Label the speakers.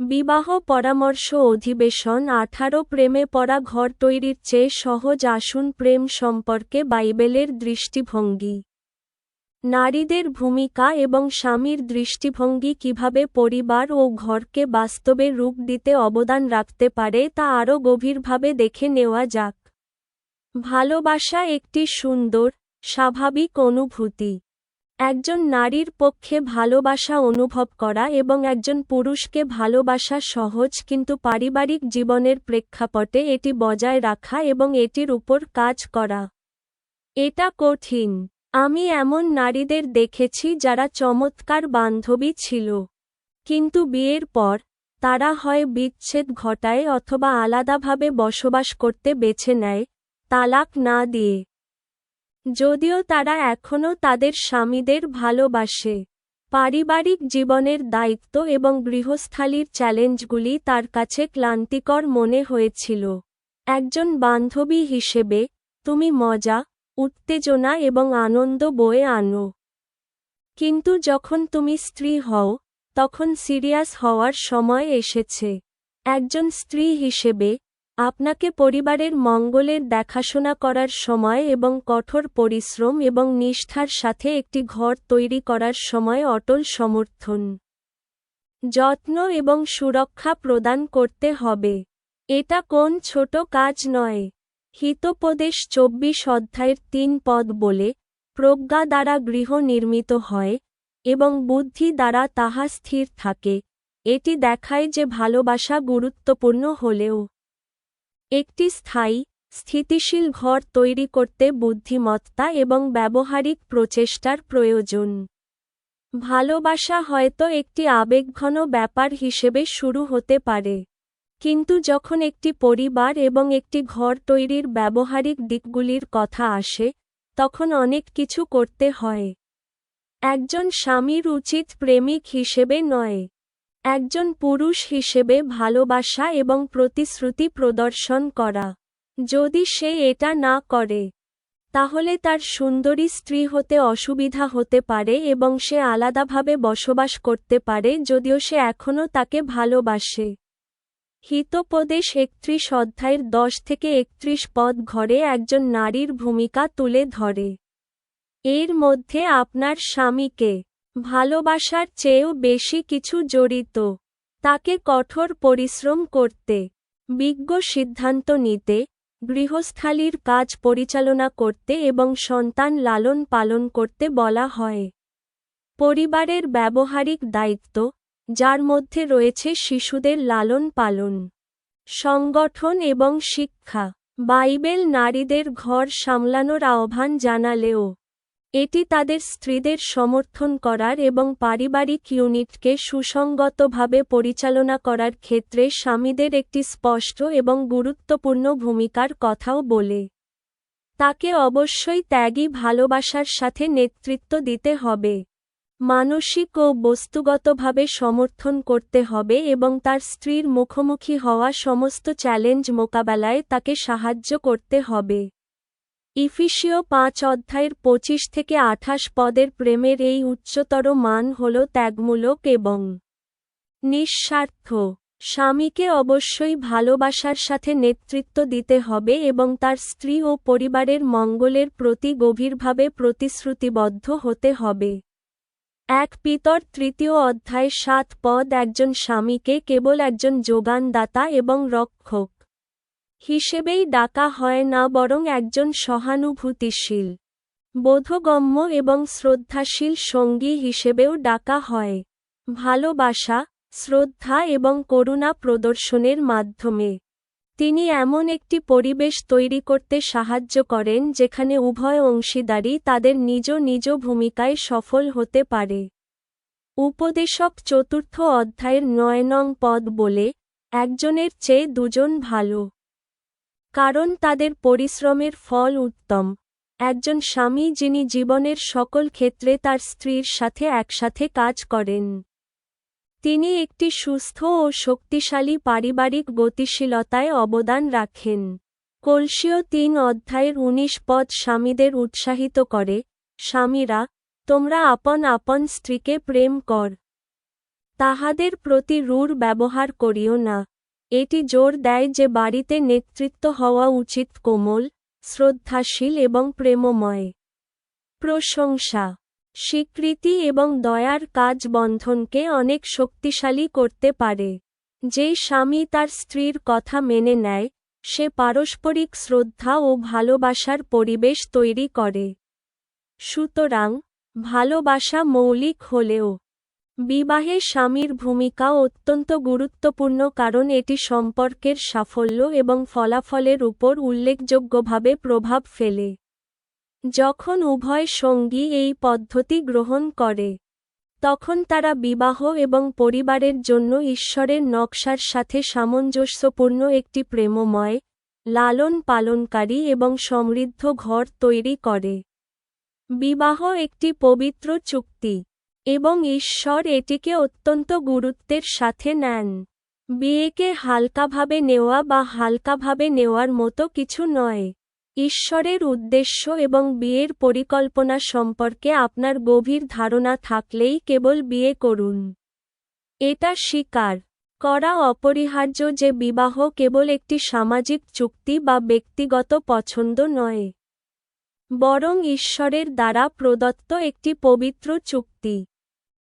Speaker 1: বিবাহ পরামর্শ অধিবেশন আঠারো প্রেমে পড়া ঘর তৈরির চেয়ে সহজ আসুন প্রেম সম্পর্কে বাইবেলের দৃষ্টিভঙ্গি। নারীদের ভূমিকা এবং স্বামীর দৃষ্টিভঙ্গি কীভাবে পরিবার ও ঘরকে বাস্তবে রূপ দিতে অবদান রাখতে পারে তা আরও গভীরভাবে দেখে নেওয়া যাক। ভালোবাসা একটি সুন্দর, স্বাভাবিক অনুভূতি। একজন নারীর পক্ষে ভালোবাসা অনুভব করা এবং একজন পুরুষকে ভালোবাসা সহজ কিন্তু পারিবারিক জীবনের প্রেক্ষাপটে এটি বজায় রাখা এবং এটির উপর কাজ করা। এটা কঠিন। আমি এমন নারীদের দেখেছি যারা চমৎকার বান্ধবী ছিল। কিন্তু বিয়ের পর, তারা হয় বিচ্ছেদ ঘটায় অথবা আলাদাভাবে বসবাস করতে বেছে নেয়, তালাক না দিয়ে। যদিও তারা এখনও তাদের স্বামীদের ভালোবাসে। পারিবারিক জীবনের দায়িত্ব এবং গৃহস্থালির চ্যালেঞ্জগুলি তার কাছে ক্লান্তিকর মনে হয়েছিল। একজন বান্ধবী হিসেবে, তুমি মজা, উত্তেজনা এবং আনন্দ বয়ে আনো। কিন্তু যখন তুমি স্ত্রী হও, তখন সিরিয়াস হওয়ার সময় এসেছে। একজন স্ত্রী হিসেবে আপনাকে পরিবারের মঙ্গলের দেখাশোনা করার সময় এবং কঠোর পরিশ্রম এবং নিষ্ঠার সাথে একটি ঘর তৈরি করার সময় অটল সমর্থন, যত্ন এবং সুরক্ষা প্রদান করতে হবে। এটা কোন ছোট কাজ নয়। হিতোপদেশ চব্বিশ অধ্যায়ের তিন পদ বলে, প্রজ্ঞা দ্বারা গৃহ নির্মিত হয় এবং বুদ্ধি দ্বারা তাহা স্থির থাকে। এটি দেখায় যে ভালোবাসা গুরুত্বপূর্ণ হলেও একটি স্থায়ী, স্থিতিশীল ঘর তৈরি করতে বুদ্ধিমত্তা এবং ব্যবহারিক প্রচেষ্টার প্রয়োজন। ভালোবাসা হয়তো একটি আবেগঘন ব্যাপার হিসেবে শুরু হতে পারে। কিন্তু যখন একটি পরিবার এবং একটি ঘর তৈরির ব্যবহারিক দিকগুলির কথা আসে, তখন অনেক কিছু করতে হয়। একজন স্বামীর উচিত প্রেমিক হিসেবে নয়। একজন পুরুষ হিসেবে ভালোবাসা এবং প্রতিশ্রুতি প্রদর্শন করা। যদি সে এটা না করে, তাহলে তার সুন্দরী স্ত্রী হতে অসুবিধা হতে পারে এবং সে আলাদাভাবে বসবাস করতে পারে যদিও সে এখনও তাকে ভালোবাসে। হিতোপদেশ একত্রিশ অধ্যায়ের দশ থেকে একত্রিশ পদ ঘরে একজন নারীর ভূমিকা তুলে ধরে। এর মধ্যে আপনার স্বামীকে ভালোবাসার চেয়েও বেশি কিছু জড়িত। তাকে কঠোর পরিশ্রম করতে, বিজ্ঞ সিদ্ধান্ত নিতে, গৃহস্থালির কাজ পরিচালনা করতে এবং সন্তান লালন পালন করতে বলা হয়। পরিবারের ব্যবহারিক দায়িত্ব, যার মধ্যে রয়েছে শিশুদের লালন পালন, সংগঠন এবং শিক্ষা। বাইবেল নারীদের ঘর সামলানোর আহ্বান জানালেও এটি তাদের স্ত্রীদের সমর্থন করার এবং পারিবারিক ইউনিটকে সুসংগতভাবে পরিচালনা করার ক্ষেত্রে স্বামীদের একটি স্পষ্ট এবং গুরুত্বপূর্ণ ভূমিকার কথাও বলে। তাকে অবশ্যই ত্যাগী ভালোবাসার সাথে নেতৃত্ব দিতে হবে। মানসিক ও বস্তুগতভাবে সমর্থন করতে হবে এবং তার স্ত্রীর মুখোমুখি হওয়া সমস্ত চ্যালেঞ্জ মোকাবেলায় তাকে সাহায্য করতে হবে। ইফিসীয় পাঁচ অধ্যায়ের পঁচিশ থেকে আঠাশ পদের প্রেমের এই উচ্চতর মান হল ত্যাগমূলক এবং নিঃস্বার্থ। স্বামীকে অবশ্যই ভালোবাসার সাথে নেতৃত্ব দিতে হবে এবং তার স্ত্রী ও পরিবারের মঙ্গলের প্রতি গভীরভাবে প্রতিশ্রুতিবদ্ধ হতে হবে। এক পিতর তৃতীয় অধ্যায় সাত পদ একজন স্বামীকে কেবল একজন যোগানদাতা এবং রক্ষক। হিসেবেই ডাকা হয় না বরং একজন সহানুভূতিশীল, বোধগম্য এবং শ্রদ্ধাশীল সঙ্গী হিসেবেও ডাকা হয়। ভালোবাসা, শ্রদ্ধা এবং করুণা প্রদর্শনের মাধ্যমে তিনি এমন একটি পরিবেশ তৈরি করতে সাহায্য করেন যেখানে উভয় অংশীদারই তাদের নিজ নিজ ভূমিকায় সফল হতে পারে। উপদেশক চতুর্থ অধ্যায়ের নয় নং পদ বলে, একজনের চেয়ে দুজন ভালো। কারণ তাদের পরিশ্রমের ফল উত্তম। একজন স্বামী যিনি জীবনের সকল ক্ষেত্রে তার স্ত্রীর সাথে একসাথে কাজ করেন। তিনি একটি সুস্থ ও শক্তিশালী পারিবারিক গতিশীলতায় অবদান রাখেন। কলসীয় তিন অধ্যায়ের উনিশ পদ স্বামীদের উৎসাহিত করে, স্বামীরা, তোমরা আপন আপন স্ত্রীকে প্রেম কর। তাহাদের প্রতি রূঢ় ব্যবহার করিও না। এটি জোর দেয় যে বাড়িতে নেতৃত্ব হওয়া উচিত কোমল, শ্রদ্ধাশীল এবং প্রেমময়। প্রশংসা। স্বীকৃতি এবং দয়ার কাজ বন্ধনকে অনেক শক্তিশালী করতে পারে। যেই স্বামী তার স্ত্রীর কথা মেনে নেয়, সে পারস্পরিক শ্রদ্ধা ও ভালোবাসার পরিবেশ তৈরি করে। সুতরাং, ভালোবাসা মৌলিক হলেও বিবাহে স্বামীর ভূমিকা অত্যন্ত গুরুত্বপূর্ণ কারণ এটি সম্পর্কের সাফল্য এবং ফলাফলের উপর উল্লেখযোগ্যভাবে প্রভাব ফেলে। যখন উভয় সঙ্গী এই পদ্ধতি গ্রহণ করে, তখন তারা বিবাহ এবং পরিবারের জন্য ঈশ্বরের নকশার সাথে সামঞ্জস্যপূর্ণ একটি প্রেমময় লালন পালনকারী এবং সমৃদ্ধ ঘর তৈরি করে। বিবাহ একটি পবিত্র চুক্তি। এবং ঈশ্বর এটিকে অত্যন্ত গুরুত্বের সাথে নেন। বিয়েকে হালকাভাবে নেওয়া বা হালকাভাবে নেওয়ার মতো কিছু নয়। ঈশ্বরের উদ্দেশ্য এবং বিয়ের পরিকল্পনা সম্পর্কে আপনার গভীর ধারণা থাকলেই কেবল বিয়ে করুন। এটা স্বীকার করা অপরিহার্য যে বিবাহ কেবল একটি সামাজিক চুক্তি বা ব্যক্তিগত পছন্দ নয়। বরং ঈশ্বরের দ্বারা প্রদত্ত একটি পবিত্র চুক্তি।